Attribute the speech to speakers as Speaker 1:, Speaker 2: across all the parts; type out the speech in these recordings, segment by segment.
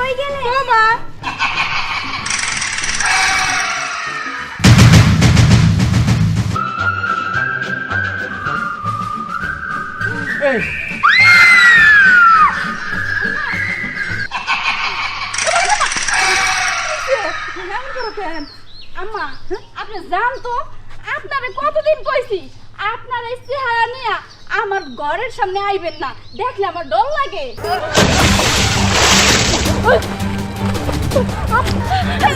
Speaker 1: কই গেলে?
Speaker 2: এই।
Speaker 3: কেন? আম্মা আপনি জান তো আপনারে কতদিন কইছি আপনার এই চেহারা নিয়ে আমার ঘরের সামনে আইবেন না। দেখলে আমার ডর লাগে।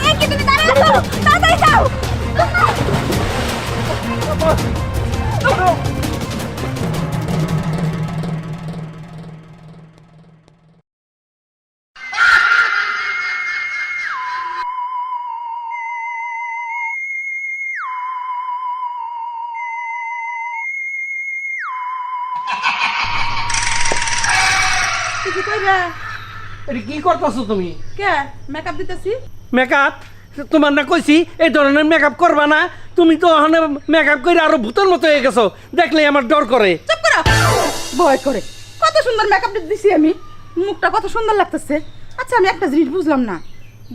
Speaker 1: এই কি তুমি দাঁড়ায় আছো তাড়াতাড়ি যাও
Speaker 3: তুই কি কইরা
Speaker 2: এটা কি করতেছো তুমি?
Speaker 3: কে? মেকআপ দিতেছি?
Speaker 2: মেকআপ তোমার না কইছি এই ধরনের মেকআপ করবা না। তুমি তো ওখানে মেকআপ করে আরও ভূতের মতো হয়ে গেছো। দেখলে আমার ডর করে।
Speaker 3: চুপ করো। ভয় করে। কত সুন্দর মেকআপ দিছি আমি। মুখটা কত সুন্দর লাগতেছে। আচ্ছা আমি একটা জিনিস বুঝলাম না।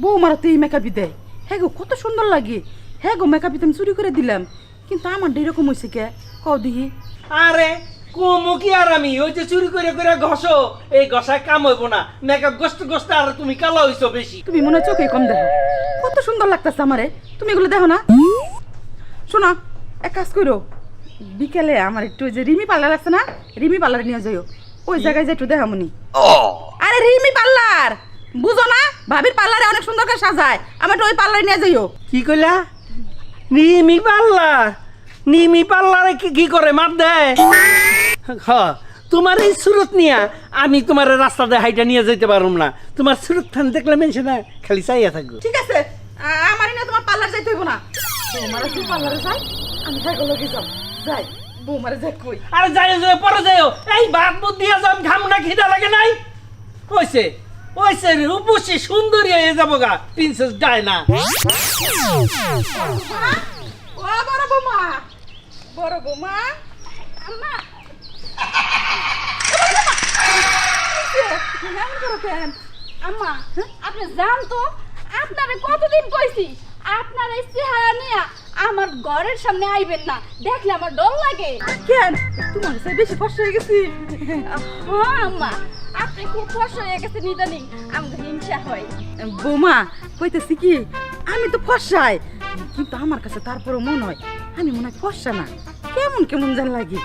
Speaker 3: বৌমারা তো এই মেকআপই দেয়। হ্যাঁ গো কত সুন্দর লাগে। হ্যাঁ গো মেকআপই তো আমি চুরি করে দিলাম। কিন্তু আমার এরকম হয়েছে কে? কও দিহি
Speaker 2: আরে কমো কি আর আমি? ওই যে চুরি করে করে ঘষো। এই ঘষায় কাম হইব না। মেকআপ গসতে গসতে আর তুমি কালো হইছো বেশি।
Speaker 3: তুমি মনে হয় চোখে কম দেখো। কত সুন্দর লাগতেছে আমারে। তুমি এগুলো দেখো না? শোনো এক কাজ করো। বিকেলে আমার একটু ওই যে রিমি পার্লার আছে না? রিমি পার্লারে নিয়ে যাইও। ওই জায়গায় যে একটু দেখামনি আরে রিমি পার্লার! বুঝো না? ভাবির পার্লারে অনেক সুন্দর করে সাজায়। আমার ওই পার্লারে নিয়ে যাইও।
Speaker 2: কি কইলা? রিমি পাল্লার নিমি পাল্লারে কি কি করে মার দেয়? হ তোমার এই সুরত নিয়া আমি তোমার রাস্তা দিয়ে হাইটা নিয়ে যেতে পারুম না। তোমার সুরত থান দেখলে মেনছে না খালি চাইয়া থাকব।
Speaker 3: ঠিক আছে আমারই না তোমার পার্লার যাইতে হইব না। বৌমারা যে পার্লারে যাই আমি যাই লগে যাও। যাই বৌমারা যাই কই।
Speaker 2: আরে যাই যাই পরে যাইও। এই ভাত বুত দিয়া যাম ঘাম না খিদা লাগে নাই? ওইছে ওইছে রূপসী সুন্দরী হয়ে যাব গা প্রিন্সেস ডায়না
Speaker 3: ও বড় বৌমা বড় বৌমা। আম্মা। করো কেন? আম্মা আপনি জান তো আপনারে কতদিন কইছি আপনার এই চেহারা নিয়ে আমার ঘরের সামনে আইবেন না দেখলে আমার ডর লাগে। কেন? তোমার সাথে বেশি কষ্ট হয়ে গেছি। হ্যাঁ আম্মা আপনি খুব কষ্ট হয়ে গেছেন ইদানিং আমাদের হিংসা হয়। বৌমা কইতেছি কি? আমি তো ফসাই কিন্তু আমার কাছে তারপরও মনে হয় আমি মনে হয় ফসা না। কেমন কেমন যেন লাগে।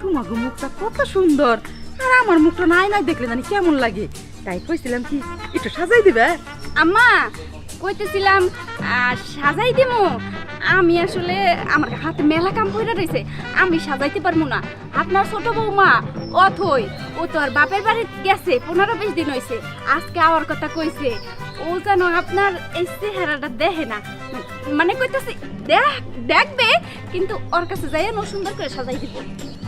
Speaker 3: তোমাকে মুখটা কত সুন্দর। আর আমার মুখটা নাই নাই দেখলে জানি কেমন লাগে। তাই কইছিলাম কি, একটু সাজাই দিবে?
Speaker 1: আম্মা, কইতেছিলাম সাজাই দিমু। আমি আসলে আমার হাতে মেলা কাম কইরা রইছে আমি সাজাইতে পারব না। আপনার ছোট বৌমা অথই ও তো আর বাপের বাড়ি গেছে পনেরো বিশ দিন হইছে আজকে আওয়ার কথা কইছে। ও যেন আপনার এই চেহারাটা দেখে না। মানে কইতেছি দেখ দেখবে কিন্তু ওর কাছে যাই ও সুন্দর করে সাজাই দিব।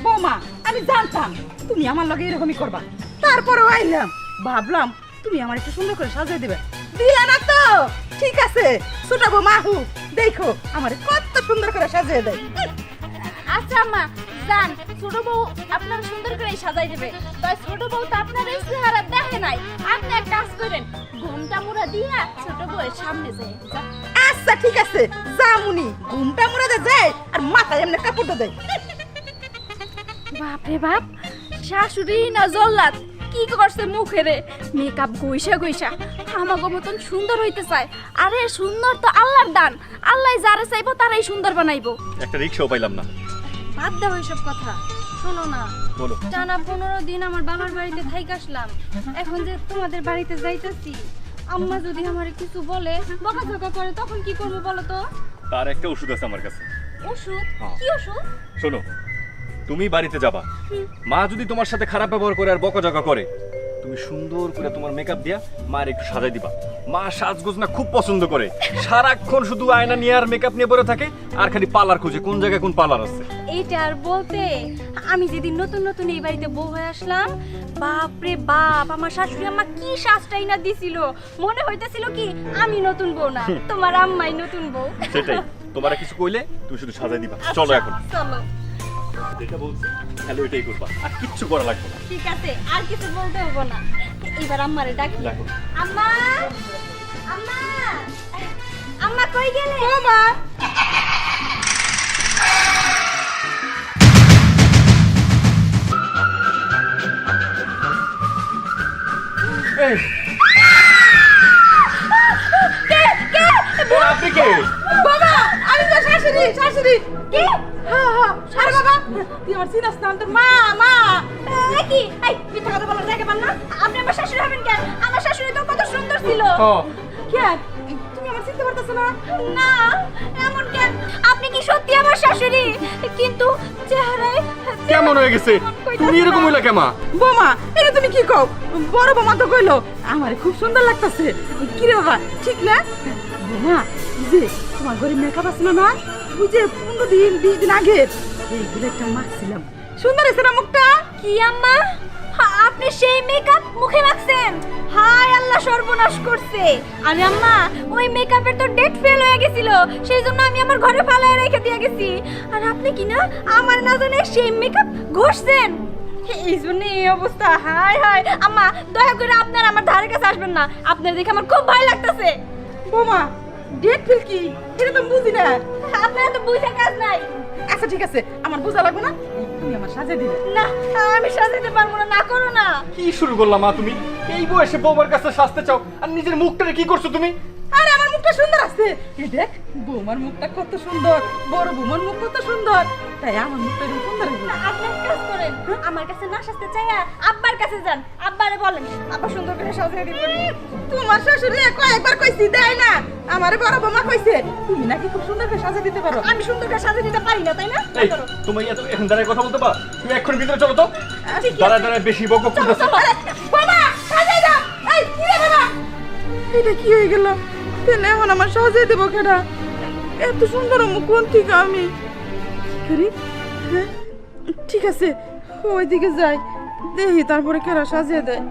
Speaker 3: বৌমা আমি জানতাম তুমি আমার লগে এরকমই করবা। তারপরেও আইলাম ভাবলাম তুমি আমার একটু সুন্দর করে সাজাই দিবে। দিলা না তো! ঠিক আছে ছোট বৌমা হু দেখো আমার কত সুন্দর করে সাজিয়ে দেয়।
Speaker 1: আচ্ছা আম্মা যান ছোট বউ আপনার সুন্দর করে সাজাই দেবে। তাই ছোট বউ তো আপনার এই চেহারা দেখে নাই। আপনি এক কাজ করেন ঘুমটা মুড়া দিয়া ছোট বউয়ের সামনে যায়
Speaker 3: আচ্ছা ঠিক আছে জামুনি ঘুমটা মুড়াতে যায় আর মাথায় এমনি কাপড়টা দেয়
Speaker 1: বাপ রে বাপ শাশুড়ি না জল্লাদ। কি করছে মুখেরে? মেকআপ গইসা গইসা আমাগো মতন সুন্দর হইতে চায়। আরে সুন্দর তো আল্লাহর দান। আল্লাহ যারে চাইব তারাই সুন্দর বানাইবো।
Speaker 4: একটা রিক্সাও পাইলাম না।
Speaker 1: বাদ দাও এসব কথা। শোনো না।
Speaker 4: বলো।
Speaker 1: টানা পনেরো দিন আমার বাবার বাড়িতে থাইক আসলাম। এখন যে তোমাদের বাড়িতে যাইতেছি আম্মা যদি আমার কিছু বলে বকাঝকা করে তখন কি করব বলো তো?
Speaker 4: তার একটা ওষুধ আছে আমার কাছে।
Speaker 1: ওষুধ?
Speaker 4: হ্যাঁ।
Speaker 1: কি ওষুধ?
Speaker 4: শোনো তুমি বাড়িতে যাবা। মা যদি তোমার সাথে খারাপ ব্যবহার করে আর বকাঝকা করে তুমি সুন্দর করে তোমার মেকআপ দিয়া মায়ের একটু সাজাই দিবা। মা সাজগোজ না খুব পছন্দ করে। সারাক্ষণ শুধু আয়না নিয়ে আর মেকআপ নিয়ে পরে থাকে আর খালি পার্লার খুঁজে কোন জায়গায় কোন পার্লার আছে।
Speaker 1: এইটা আর বলতে আমি যেদিন নতুন নতুন এই বাড়িতে বউ হয়ে আসলাম বাপ রে বাপ আমার শাশুড়ি আম্মা কি সাজটাই না দিছিল। মনে হইতেছিল কি আমি নতুন বউ না তোমার আম্মাই নতুন বউ।
Speaker 4: সেটাই। তোমার কিছু কইলে তুমি শুধু সাজাই দিবা। চলো এখন।
Speaker 1: চলো।
Speaker 4: যেটা বলছি তাহলে ওইটাই করবা। আর কিচ্ছু করা লাগবে না।
Speaker 1: ঠিক আছে আর কিছু বলতে হব না। এবার আম্মারে ডাকি। আম্মা! আম্মা! আম্মা কই গেলে? বাবা
Speaker 4: এই, আপনি কে?
Speaker 1: বাবা আমি তো শাশুড়ি শাশুড়ি। কি? হ্যাঁ হ্যাঁ আরে বাবা। তুই আমার তোর মা মা। কি? এই মিথ্যা কথা বলার জায়গা পান না। আপনি আমার শাশুড়ি হবেন কেন? আমার শাশুড়ি তো কত সুন্দর ছিল।
Speaker 4: ও।
Speaker 1: কেন তুমি আমার চিনতে পারতেছ না? না এমন কেন? আপনি কি সত্যি আমার শাশুড়ি? কিন্তু চেহারায়
Speaker 4: কেমন হয়ে গেছে? তুমি এরকম হইলা কেমা?
Speaker 3: বোমা এটা তুমি কি কও? বড় বোমা তো কইলো আমার খুব সুন্দর লাগতাছে। কি রে বাবা ঠিক না? বোমা যে তোমার ঘরে মেকআপ আসলো না ওই যে পনেরো দিন বিশ দিন আগে। এইগুলো একটা মাখছিলাম। সুন্দর হয়েছে না মুখটা?
Speaker 1: কি আম্মা? আপনি সেই মেকআপ মুখে রাখছেন হায় আল্লাহ সর্বনাশ করছে। আরে আম্মা ওই মেকআপের তো ডেট ফেল হয়ে গেছিল। সেই জন্য আমি আমার ঘরে ফালায় রেখে দিয়ে গেছি। আর আপনি কি না আমার না জানে সেই মেকআপ ঘষছেন? এই জন্য এই অবস্থা। হায় হায়। আম্মা দয়া করে আপনার আমার ধারে কাছে আসবেন না। আপনার দেখে আমার খুব ভয় লাগতেছে।
Speaker 3: বোমা ডেট ফিল কি? এটা তো বুঝি না।
Speaker 1: আপনার তো বুঝা কাজ নাই।
Speaker 3: আচ্ছা ঠিক আছে। আমার বোঝা লাগবে না? তুমি আমার সাজে দিবে
Speaker 1: না আমি সাজাতে পারব না না করো না।
Speaker 4: কি শুরু করলাম মা তুমি? এই বয়সে বৌমার কাছে সাজতে চাও আর নিজের মুখটারে কি করছ তুমি?
Speaker 3: আরে আমার মুখটা সুন্দর আছে। এই দেখ বৌমার মুখটা কত সুন্দর বড় বৌমার মুখ কত সুন্দর। তাই আমার মুখটা এরকম সুন্দর হইবো।
Speaker 1: আপনি কাজ করেন আমার কাছে না সাজতে চাইয়া আব্বার কাছে যান। আব্বারে বলেন। আব্বা সুন্দর করে সাজিয়ে দিবেন
Speaker 3: তোমার শাশুড়ি কয়েকবার কইছি দেয় না। আমারে বড় বৌমা কইছে তুমি নাকি খুব সুন্দর করে সাজিয়ে দিতে পারো।
Speaker 1: আমি সুন্দর করে সাজিয়ে দিতে পারি না তাই না?
Speaker 4: এই তুমি এত এখন দাঁড়ায় কথা বলতে পারো? তুমি এখন ভিতরে চলো তো। দাঁড়ায় দাঁড়ায় বেশি বক বক করতেছো।
Speaker 3: বাবা সাজিয়ে দাও। এই কি রে বাবা এটা কি হয়ে গেল? তাহলে এখন আমার সাজিয়ে দেবো কেডা? এত সুন্দর মুখ কোন থেকে আমি? হ্যাঁ? ঠিক আছে ওইদিকে যাই। দেখি তারপরে কেরা সাজিয়ে দেয়।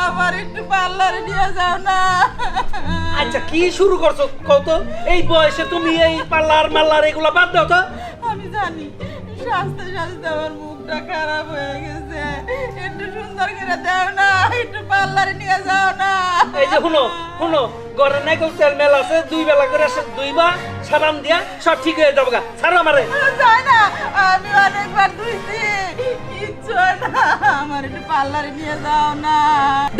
Speaker 3: আমার একটু পার্লারে নিয়ে যাও না।
Speaker 2: আচ্ছা কি শুরু করছ? কত এই বয়সে তুমি এই পার্লার মাল্লার এগুলো বাদ দাও তো।
Speaker 3: আমি জানি সাজতে সাজতে আমার মুখটা খারাপ সুন্দর করে দাও না একটু পার্লারে নিয়ে যাও না।
Speaker 2: এই যে শুনো শুনো ঘরে নাইকল তেল মেল আছে দুই বেলা করে দুইবা সাবান দিয়া সব ঠিক হয়ে যাবে গা। ছাড়ো আমারে।
Speaker 3: যায় না আমি অনেকবার ধুইছি কিচ্ছু না আমার একটু পার্লারে নিয়ে যাও না।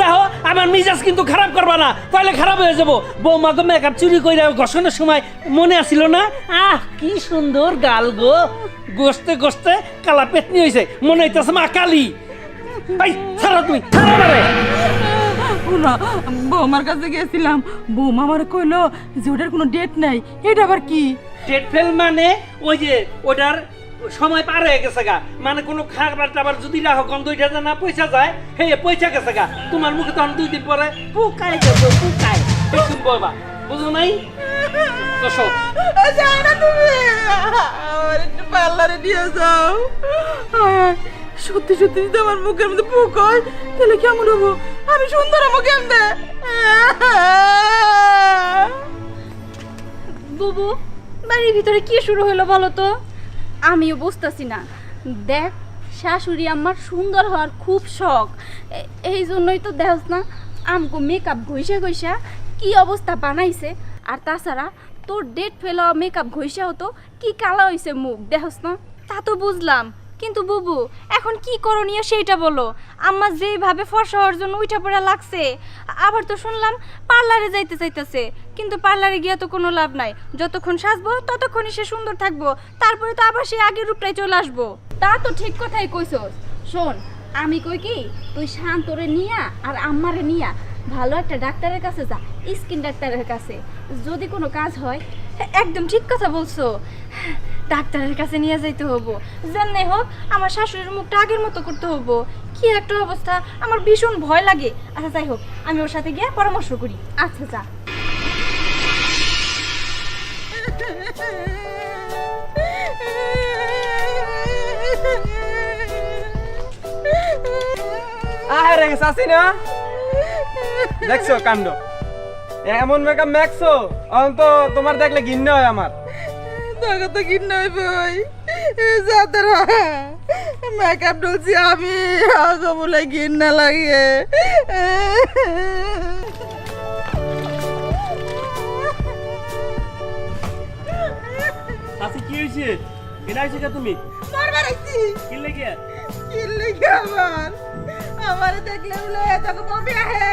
Speaker 2: দেখো আমার মিজাজ কিন্তু খারাপ করবা না তাহলে খারাপ হয়ে যাব। বৌমাকে মেকআপ চুরি করে ঘষণের সময় মনে আসিল না। আহ কি সুন্দর গাল গো। গোস্তে গোস্তে কালা পেতনি হয়েছে মনে হইতেছে মা কালি। ভাই ছাড়ো তুমি ছাড়ো আমারে।
Speaker 3: না বৌমার কাছে গেছিলাম। বৌমা আমার কইলো যে ওটার কোনো ডেট নাই। এটা আবার কি?
Speaker 2: ডেট ফেল মানে ওই যে ওটার সময় পার হয়ে গেছে গা। মানে কোনো খাবার টাবার যদি রাখো গন্ধ এটা যে না পয়সা যায় হে পয়সা গেছে গা। তোমার মুখে তখন দুই দিন পরে পুকায় যাবে পুকায়। এই শুনব বা বুঝো নাই? বসো।
Speaker 3: যাও না তুমি আমার একটু পার্লারে নিয়ে যাও। সত্যি সত্যি যদি আমার মুখের মধ্যে পোক হয়, তাহলে কেমন হব? আমি সুন্দর হব কেমনে?
Speaker 1: বুবু, বাড়ির ভিতরে কি শুরু হলো বলো তো? আমিও বুঝতেছি না। দেখ, শাশুড়ি আমার সুন্দর হওয়ার খুব শখ। এই জন্যই তো দেখছ না, আমগো মেকআপ ঘষা ঘষা কি অবস্থা বানাইছে। আর তাছাড়া, তোর ডেট ফেলা মেকআপ ঘষাও তো কি কালা হইছে মুখ দেখছ না? তা তো বুঝলাম। কিন্তু বুবু, এখন কি করণীয় সেইটা বলো। আম্মা যেভাবে ফর্সা হওয়ার জন্য উইঠা পড়া লাগছে। আবার তো শুনলাম পার্লারে যাইতে চাইতেছে। কিন্তু পার্লারে গিয়ে তো কোনো লাভ নাই। যতক্ষণ সাজবো, ততক্ষণই সে সুন্দর থাকব। তারপরে তো আবার সে আগের রূপটাই চলে আসব। তা তো ঠিক কথাই কইছস। শোন, আমি কই কি, তুই শান্তরে নিয়া আর আম্মারে নিয়া ভালো একটা ডাক্তারের কাছে যা, স্কিন ডাক্তারের কাছে। যদি কোনো কাজ হয়, একদম ঠিক কথা বলছো। ডাক্তারের কাছে নিয়ে যাইতে হব। যেমনি হোক, আমার শাশুড়ির মুখটা আগের মতো করতে হব। কি একটা অবস্থা, আমার ভীষণ ভয় লাগে। আচ্ছা যাই হোক, আমি ওর সাথে গিয়ে পরামর্শ করি। আচ্ছা যা।
Speaker 5: আরে না দেখছ কাণ্ড? এমন মেকআপ ম্যাক্সো অন্ত তোমার দেখলে ঘিন্ন হয় আমার।
Speaker 3: তোকে তো কিনে বই মেকআপ ডলছি আমি। আগে বলে ঘিন্না লাগে।
Speaker 2: চাচি কি এটা হয়েছে তুমি?
Speaker 3: মারবার আইছি।
Speaker 2: কি লেগে?
Speaker 3: কি লিখে আমার? আমার দেখলে বলে তোকে বমি আহে।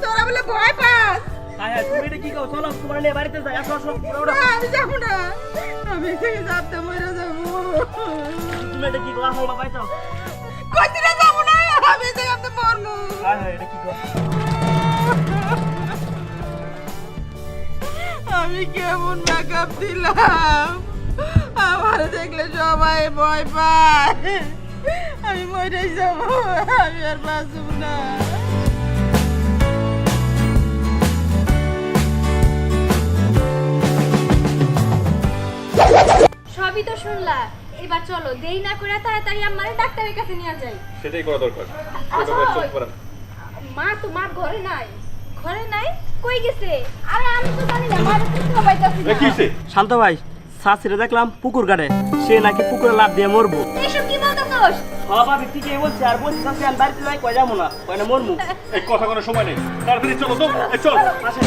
Speaker 3: তোরা বলে ভয় পাস।
Speaker 2: হ্যাঁ হ্যাঁ তুমি এটা কি কও? চলো তোমার নিয়ে বাড়িতে যাই আসো আসো ওঠো, ওঠো।
Speaker 3: না, আমি যাব না। আমি এখানে যাতে মরে যাব।
Speaker 2: তুমি এটা কি কও আসো বাবা যাও
Speaker 3: কোথায় যাব না আমি এখানে মরবো।
Speaker 2: হ্যাঁ হ্যাঁ এটা কি কও
Speaker 3: আমি কেমন মেকআপ দিলাম? আমার দেখলে সবাই ভয় পায়। আমি মরে যাব আমি আর বাঁচব না।
Speaker 1: সবই তো শুনলা। এবার চলো দেরি না করে তাড়াতাড়ি আমার ডাক্তারের কাছে নিয়ে যাই।
Speaker 4: সেটাই করা দরকার।
Speaker 1: আচ্ছা। মা তো মা ঘরে নাই। ঘরে নাই? কই গেছে? আরে আমি তো জানি না মা তো পাইতাছি
Speaker 4: কি হইছে?
Speaker 2: শান্ত ভাই শাশুড়ি দেখলাম পুকুর কাটে সে নাকি পুকুরে লাভ দিয়ে মরবো।
Speaker 1: এসব কি বলতেছস?
Speaker 2: বাবা ঠিকই বলছে আর বলছে আমি বাড়িতে যাই কয় যাব না? কয় না মরবো
Speaker 4: এই কথা কোনো সময় নেই। তাড়াতাড়ি চলো তো। চল।
Speaker 2: আসেন।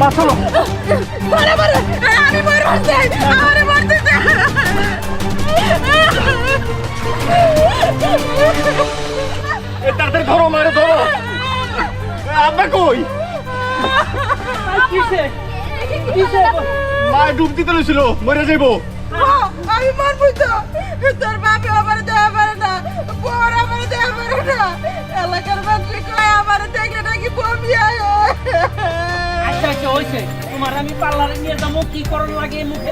Speaker 2: মা চলো
Speaker 3: মরে মরে আমি মরবার চাই আমারে মরতে চাই
Speaker 4: ধরো মারে ধরো। এ, আব্বা কই?
Speaker 2: কিসে?
Speaker 4: মা ডুব দিতে ছিল মরে যাইবো।
Speaker 3: আমি মরবই তো। তোর বাপে আমার দেওয়া পারে না বর আমার দেওয়া পারে না।
Speaker 2: হইছে? তোমার আমি পার্লারে নিয়ে যাব কি করণ লাগে মুখে।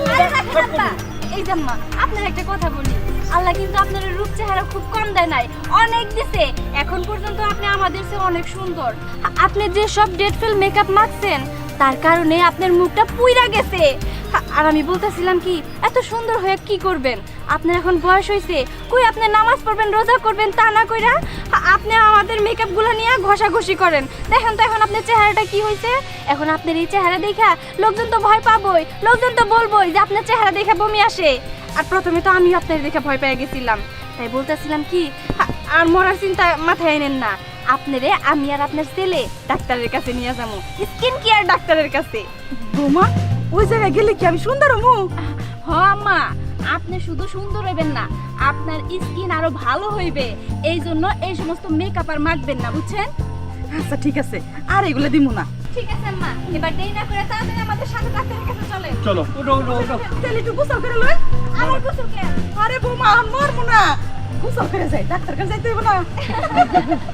Speaker 1: এই জাম্মা আপনার একটা কথা বলি। আল্লাহ কিন্তু আপনার রূপ চেহারা খুব কম দেয় নাই। অনেক দিছে। এখন পর্যন্ত আপনি আমাদের চেয়ে অনেক সুন্দর। আপনি যে সব ডেট ফেল মেকআপ মাখছেন তার কারণে আপনার মুখটা পুইরা গেছে। আর আমি বলতেছিলাম কি, এত সুন্দর হয়ে কি করবেন? আপনার এখন বয়স হয়েছে কই আপনি নামাজ পড়বেন, রোজা করবেন, তা না কইরা আপনি আমাদের মেকআপ মেকআপগুলো নিয়ে ঘষাঘষি করেন। দেখেন তো এখন আপনার চেহারাটা কি হয়েছে এখন আপনার এই চেহারা দেখা লোকজন তো ভয় পাবই, লোকজন তো বলবোই যে আপনার চেহারা দেখে বমি আসে। আর প্রথমে তো আমি আপনার দেখে ভয় পেয়ে গেছিলাম। তাই বলতেছিলাম কি আর মরার চিন্তা মাথায় এনেন না। আপনারে আমি আর আপনার ছেলে ডাক্তারের কাছে নিয়ে যাব স্কিন কেয়ার ডাক্তারের কাছে।
Speaker 3: বোমা ওই জায়গায় গেলে কি আমি সুন্দর হমু
Speaker 1: হ আম্মা আপনি শুধু সুন্দর হইবেন না আপনার স্কিন আরও ভালো হইবে। এই জন্য এই সমস্ত মেকআপ আর মাখবেন না বুঝছেন?
Speaker 3: আচ্ছা ঠিক আছে। আর এগুলো দিমু না।
Speaker 1: ঠিক আছে আম্মা এবার দেরি না করে তাড়াতাড়ি আমাদের সাথে ডাক্তারের কাছে চলেন।
Speaker 4: চলো
Speaker 2: উঠো উঠো উঠো।
Speaker 3: তাহলে একটু গোসল করে লই।
Speaker 1: আমার গোসল কেন
Speaker 3: আরে বোমা মরবো না। গোসল করে যাই ডাক্তার কাছে যাইতে হইব না।